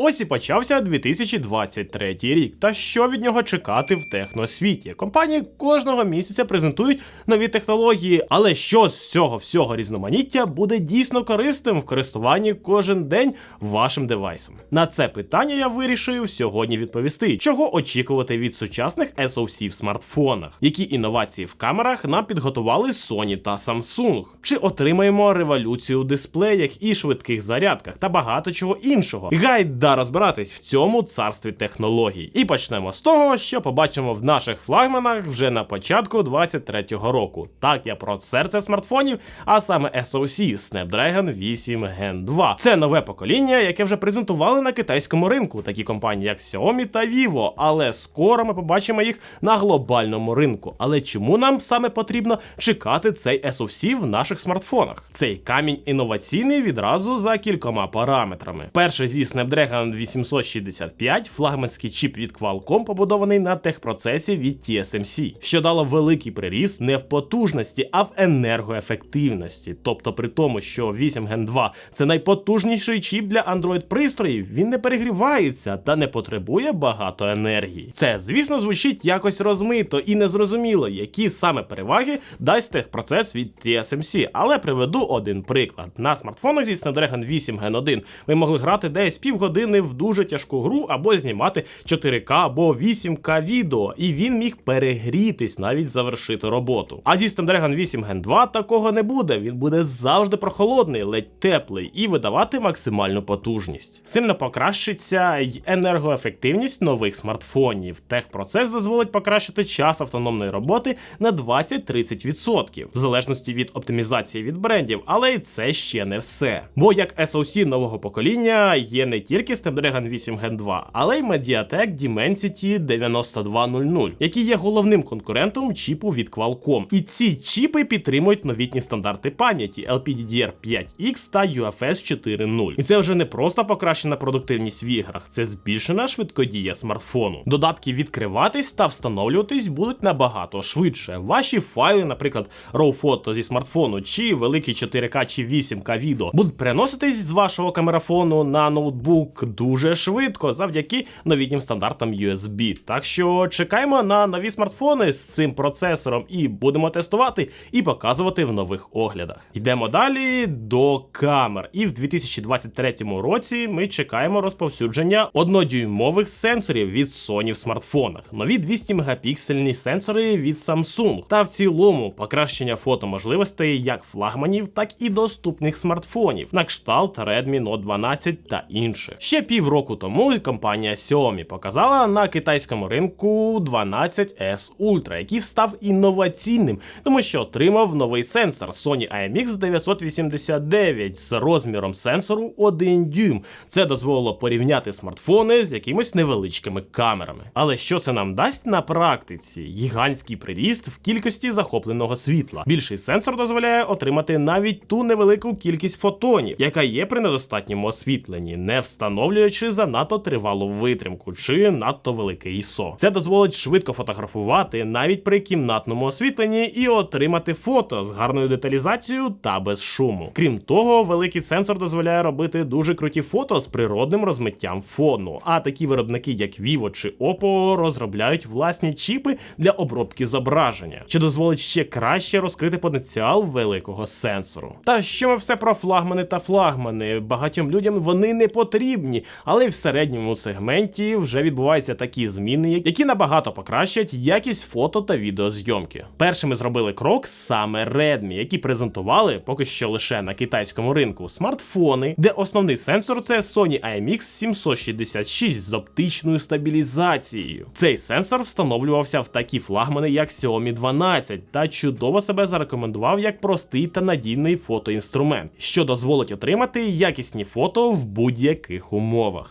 Ось і почався 2023 рік. Та що від нього чекати в техносвіті? Компанії кожного місяця презентують нові технології, але що з цього всього різноманіття буде дійсно корисним в користуванні кожен день вашим девайсом? На це питання я вирішив сьогодні відповісти, чого очікувати від сучасних SoC в смартфонах, які інновації в камерах нам підготували Sony та Samsung, чи отримаємо революцію в дисплеях і швидких зарядках та багато чого іншого. Гайда розбиратись в цьому царстві технологій. І почнемо з того, що побачимо в наших флагманах вже на початку 23-го року. Так я про серце смартфонів, а саме SoC Snapdragon 8 Gen 2. Це нове покоління, яке вже презентували на китайському ринку, такі компанії, як Xiaomi та Vivo. Але скоро ми побачимо їх на глобальному ринку. Але чому нам саме потрібно чекати цей SoC в наших смартфонах? Цей камінь інноваційний відразу за кількома параметрами. Перше зі Snapdragon 865, флагманський чіп від Qualcomm, побудований на техпроцесі від TSMC, що дало великий приріст не в потужності, а в енергоефективності. Тобто, при тому, що 8 Gen 2 це найпотужніший чіп для Android пристроїв, він не перегрівається та не потребує багато енергії. Це, звісно, звучить якось розмито і незрозуміло, які саме переваги дасть техпроцес від TSMC. Але приведу один приклад. На смартфонах зі Snapdragon 8 Gen 1 ви могли грати десь півгодини в дуже тяжку гру або знімати 4К або 8К відео, і він міг перегрітись, навіть завершити роботу. А зі Snapdragon 8 Gen 2 такого не буде. Він буде завжди прохолодний, ледь теплий і видавати максимальну потужність. Сильно покращиться й енергоефективність нових смартфонів. Техпроцес дозволить покращити час автономної роботи на 20-30%, в залежності від оптимізації від брендів, але й це ще не все. Бо як SoC нового покоління є не тільки Snapdragon 8 Gen 2, але й Mediatek Dimensity 9200, який є головним конкурентом чіпу від Qualcomm. І ці чіпи підтримують новітні стандарти пам'яті LPDDR5X та UFS 4.0. І це вже не просто покращена продуктивність в іграх, це збільшена швидкодія смартфону. Додатки відкриватись та встановлюватись будуть набагато швидше. Ваші файли, наприклад, RAW фото зі смартфону, чи великий 4К чи 8К відео, будуть переноситись з вашого камерафону на ноутбук дуже швидко завдяки новітнім стандартам USB. Так що чекаємо на нові смартфони з цим процесором і будемо тестувати і показувати в нових оглядах. Йдемо далі до камер. І в 2023 році ми чекаємо розповсюдження однодюймових сенсорів від Sony в смартфонах, нові 200 мегапіксельні сенсори від Samsung та в цілому покращення фотоможливостей як флагманів, так і доступних смартфонів, на кшталт Redmi Note 12 та інших. Ще півроку тому компанія Xiaomi показала на китайському ринку 12S Ultra, який став інноваційним, тому що отримав новий сенсор Sony IMX 989 з розміром сенсору 1 дюйм. Це дозволило порівняти смартфони з якимись невеличкими камерами. Але що це нам дасть на практиці? Гігантський приріст в кількості захопленого світла. Більший сенсор дозволяє отримати навіть ту невелику кількість фотонів, яка є при недостатньому освітленні, не встановлюючи занадто тривалу витримку чи надто велике ISO. Це дозволить швидко фотографувати навіть при кімнатному освітленні і отримати фото з гарною деталізацією та без шуму. Крім того, великий сенсор дозволяє робити дуже круті фото з природним розмиттям фону. А такі виробники, як Vivo чи Oppo, розробляють власні чіпи для обробки зображення, що дозволить ще краще розкрити потенціал великого сенсору. Та що ми все про флагмани та флагмани. Багатьом людям вони не потрібні, але в середньому сегменті вже відбуваються такі зміни, які набагато покращать якість фото та відеозйомки. Першими зробили крок саме Redmi, які презентували поки що лише на китайському ринку смартфони, де основний сенсор це Sony IMX 766 з оптичною стабілізацією. Цей сенсор встановлювався в такі флагмани, як Xiaomi 12, та чудово себе зарекомендував як простий та надійний фотоінструмент, що дозволить отримати якісні фото в будь-яких умовах.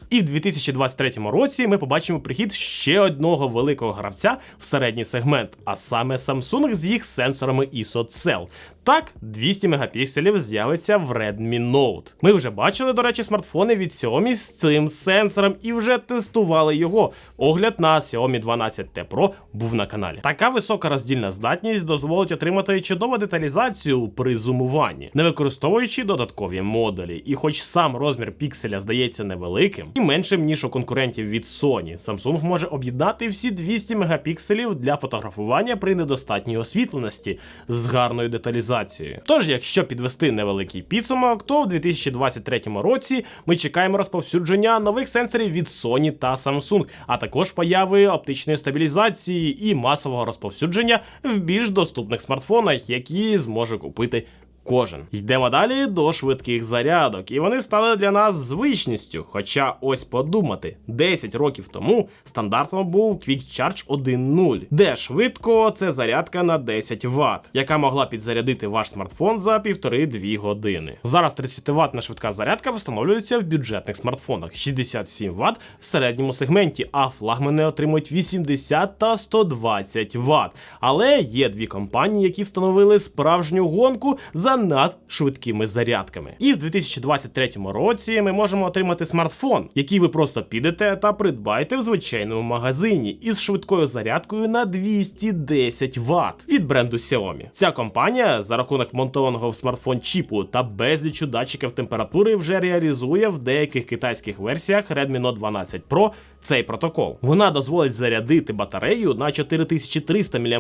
І в 2023 році ми побачимо прихід ще одного великого гравця в середній сегмент, а саме Samsung з їх сенсорами ISO-Cell. Так, 200 мегапікселів з'явиться в Redmi Note. Ми вже бачили, до речі, смартфони від Xiaomi з цим сенсором і вже тестували його. Огляд на Xiaomi 12T Pro був на каналі. Така висока роздільна здатність дозволить отримати чудову деталізацію при зумуванні, не використовуючи додаткові модулі. І хоч сам розмір пікселя здається невеликим і меншим ніж у конкурентів від Sony, Samsung може об'єднати всі 200 мегапікселів для фотографування при недостатній освітленості з гарною деталізацією. Тож, якщо підвести невеликий підсумок, то в 2023 році ми чекаємо розповсюдження нових сенсорів від Sony та Samsung, а також появи оптичної стабілізації і масового розповсюдження в більш доступних смартфонах, які зможе купити кожен. Йдемо далі до швидких зарядок, і вони стали для нас звичністю. Хоча ось подумати, 10 років тому стандартно був Quick Charge 1.0, де швидко це зарядка на 10 Вт, яка могла підзарядити ваш смартфон за 1,5-2 години. Зараз 30 ваттна швидка зарядка встановлюється в бюджетних смартфонах, 67 Вт в середньому сегменті, а флагмани отримують 80 та 120 Вт. Але є дві компанії, які встановили справжню гонку за надшвидкими зарядками. І в 2023 році ми можемо отримати смартфон, який ви просто підете та придбаєте в звичайному магазині із швидкою зарядкою на 210 Вт від бренду Xiaomi. Ця компанія за рахунок монтованого в смартфон чіпу та безлічу датчиків температури вже реалізує в деяких китайських версіях Redmi Note 12 Pro цей протокол. Вона дозволить зарядити батарею на 4300 мАч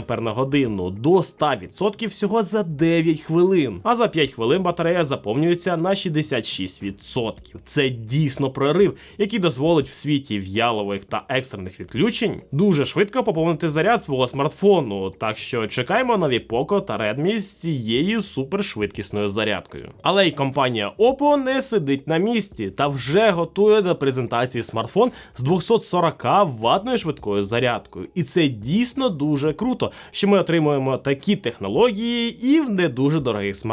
до 100% всього за 9 хвилин. А за 5 хвилин батарея заповнюється на 66%. Це дійсно прорив, який дозволить в світі в'ялових та екстрених відключень дуже швидко поповнити заряд свого смартфону. Так що чекаємо нові Poco та Redmi з цією супершвидкісною зарядкою. Але й компанія Oppo не сидить на місці та вже готує до презентації смартфон з 240 ватною швидкою зарядкою. І це дійсно дуже круто, що ми отримуємо такі технології і в не дуже дорогих смартфонах.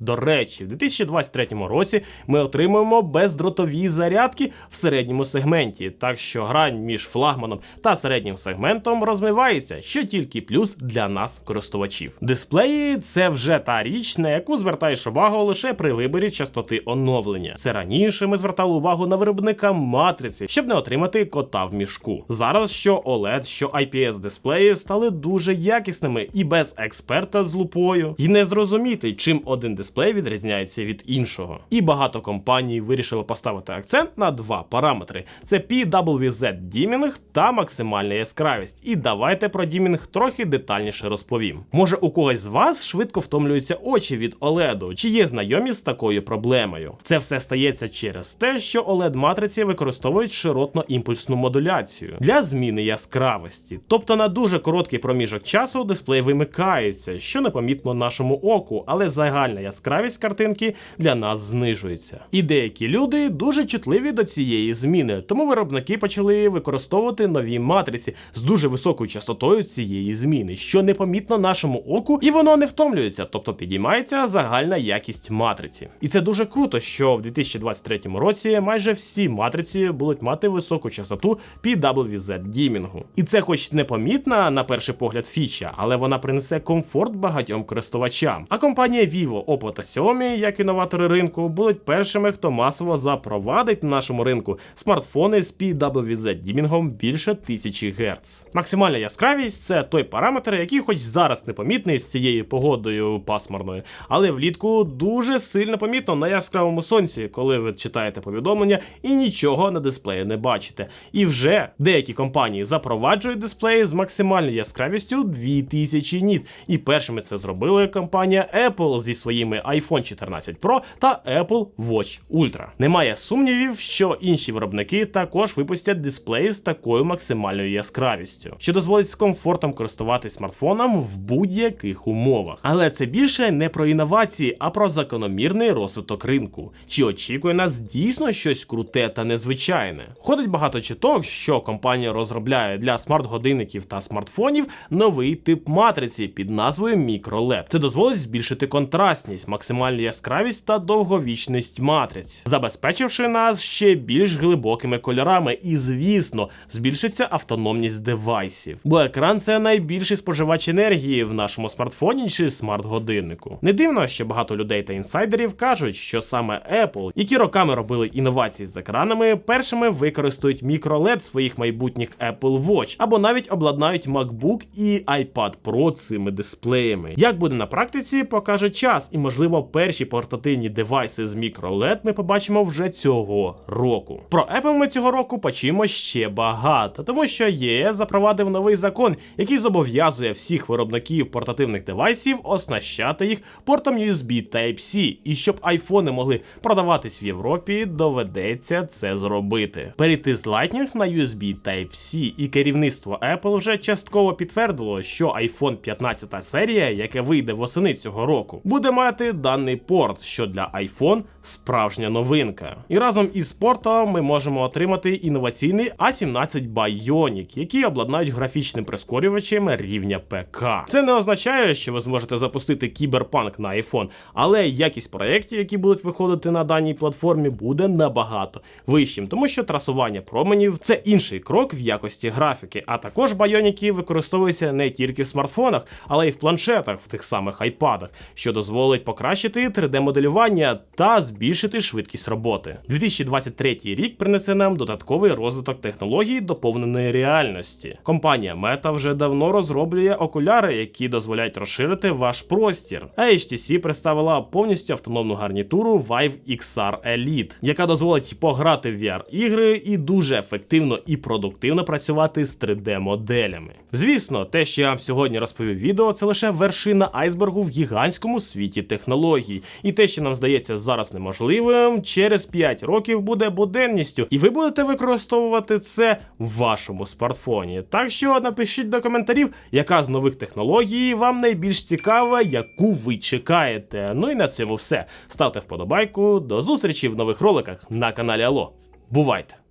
До речі, в 2023 році ми отримуємо бездротові зарядки в середньому сегменті, так що грань між флагманом та середнім сегментом розмивається, що тільки плюс для нас, користувачів. Дисплеї це вже та річ, на яку звертаєш увагу лише при виборі частоти оновлення. Це раніше ми звертали увагу на виробника матриці, щоб не отримати кота в мішку. Зараз що OLED, що IPS дисплеї стали дуже якісними і без експерта з лупою, і не зрозуміти, чим один дисплей відрізняється від іншого. І багато компаній вирішили поставити акцент на два параметри: це PWZ дімінг та максимальна яскравість. І давайте про дімінг трохи детальніше розповім. Може, у когось з вас швидко втомлюються очі від OLED, чи є знайомі з такою проблемою? Це все стається через те, що oled матриці використовують широтно імпульсну модуляцію для зміни яскравості. Тобто на дуже короткий проміжок часу дисплей вимикається, що непомітно нашому оку, але загальна яскравість картинки для нас знижується. І деякі люди дуже чутливі до цієї зміни, тому виробники почали використовувати нові матриці з дуже високою частотою цієї зміни, що непомітно нашому оку, і воно не втомлюється, тобто підіймається загальна якість матриці. І це дуже круто, що в 2023 році майже всі матриці будуть мати високу частоту PWZ дімінгу. І це, хоч непомітна на перший погляд фіча, але вона принесе комфорт багатьом користувачам. А компанія Vivo, Oppo та Xiaomi, як інноватори ринку, будуть першими, хто масово запровадить на нашому ринку смартфони з PWZ дімінгом більше 1000 Гц. Максимальна яскравість це той параметр, який, хоч зараз непомітний з цією погодою пасмурною, але влітку дуже сильно помітно на яскравому сонці, коли ви читаєте повідомлення і нічого на дисплеї не бачите. І вже деякі компанії запроваджують дисплеї з максимальною яскравістю 2000 ніт. І першими це зробили компанія Apple зі своїми iPhone 14 Pro та Apple Watch Ultra. Немає сумнівів, що інші виробники також випустять дисплеї з такою максимальною яскравістю, що дозволить з комфортом користуватись смартфоном в будь-яких умовах. Але це більше не про інновації, а про закономірний розвиток ринку. Чи очікує нас дійсно щось круте та незвичайне? Ходить багато чуток, що компанія розробляє для смарт-годинників та смартфонів новий тип матриці під назвою MicroLED. Це дозволить збільшити конвертацію контрастність, максимальну яскравість та довговічність матриць, забезпечивши нас ще більш глибокими кольорами, і, звісно, збільшиться автономність девайсів. Бо екран це найбільший споживач енергії в нашому смартфоні чи смарт-годиннику. Не дивно, що багато людей та інсайдерів кажуть, що саме Apple, які роками робили інновації з екранами, першими використають мікролед своїх майбутніх Apple Watch або навіть обладнають MacBook і iPad Pro цими дисплеями. Як буде на практиці, покаже час, і можливо перші портативні девайси з мікролед ми побачимо вже цього року. Про Apple ми цього року почуємо ще багато, тому що ЄС запровадив новий закон, який зобов'язує всіх виробників портативних девайсів оснащати їх портом USB Type-C. І щоб айфони могли продаватись в Європі, доведеться це зробити. Перейти з Lightning на USB Type-C, і керівництво Apple вже частково підтвердило, що iPhone 15 серія, яке вийде восени цього року, буде мати даний порт, що для iPhone справжня новинка. І разом із портом ми можемо отримати інноваційний A17 Bionic, який обладнають графічним прискорювачем рівня ПК. Це не означає, що ви зможете запустити кіберпанк на iPhone, але якість проєктів, які будуть виходити на даній платформі, буде набагато вищим, тому що трасування променів це інший крок в якості графіки. А також байоніки використовуються не тільки в смартфонах, але й в планшетах, в тих самих айпадах, що дозволить покращити 3D-моделювання та збільшити швидкість роботи. 2023 рік принесе нам додатковий розвиток технологій доповненої реальності. Компанія Meta вже давно розроблює окуляри, які дозволяють розширити ваш простір. А HTC представила повністю автономну гарнітуру Vive XR Elite, яка дозволить пограти в VR-ігри і дуже ефективно і продуктивно працювати з 3D-моделями. Звісно, те, що я вам сьогодні розповів відео, це лише вершина айсбергу в гігантському світі технологій. І те, що нам здається зараз неможливим, через 5 років буде буденністю, і ви будете використовувати це в вашому смартфоні. Так що напишіть до коментарів, яка з нових технологій вам найбільш цікава, яку ви чекаєте. Ну і на цьому все. Ставте вподобайку. До зустрічі в нових роликах на каналі Алло. Бувайте!